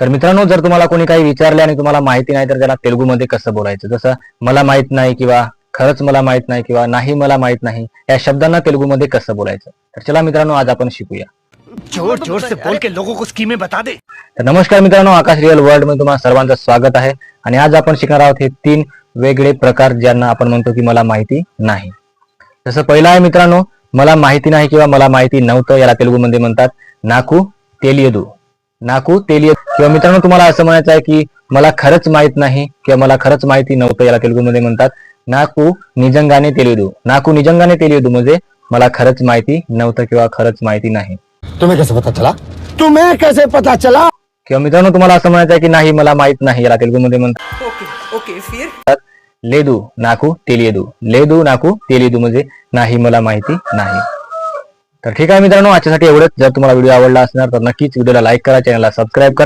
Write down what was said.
तर मित्रांनो जर तुम्हाला कोणी काही विचारले आणि तुम्हाला माहिती नाही तर त्याला तेलुगूमध्ये कसं बोलायचं? जसं मला माहीत नाही किंवा खरंच मला माहीत नाही किंवा नाही मला माहीत नाही या शब्दांना तेलुगूमध्ये कसं बोलायचं? तर चला मित्रांनो आज आपण शिकूया. जोर जोर से बोल के लोगों को स्कीमें बता दे। तर नमस्कार मित्रांनो आकाश रिअल वर्ल्डमध्ये तुम्हाला सर्वांचं स्वागत आहे. आणि आज आपण शिकणार आहोत हे तीन वेगळे प्रकार ज्यांना आपण म्हणतो की मला माहिती नाही. जसं पहिलं आहे मित्रांनो मला माहिती नाही किंवा मला माहिती नव्हतं याला तेलुगूमध्ये म्हणतात नाकू तेलियदू. नाकू तेलियद. किंवा मित्रांनो तुम्हाला असं म्हणायचं आहे की मला खरंच माहीत नाही किंवा मला खरंच माहिती नव्हतं याला तेलुगूमध्ये म्हणतात. नाकू निजंगाने तेलियदू नाकू निजंगाने तेलियदू म्हणजे मला खरंच माहिती नव्हतं किंवा खरंच माहिती नाही. तुम्हें कैसे पता चला? तुम्हें कैसे पता चला? किंवा मित्रांनो तुम्हाला असं म्हणायचं आहे की नाही मला माहीत नाही याला तेलुगूमध्ये म्हणतात. ओके ओके फिर. लेदू नाकू तेलियदू लेदू नाकू तेलियदू म्हणजे नाही मला माहिती नाही. तर ठीक आहे मित्रांनो आजच्यासाठी एवढंच. जर तुम्हाला व्हिडिओ आवडला असणार तर नक्कीच व्हिडिओला लाईक करा चॅनलला सबस्क्राईब करा.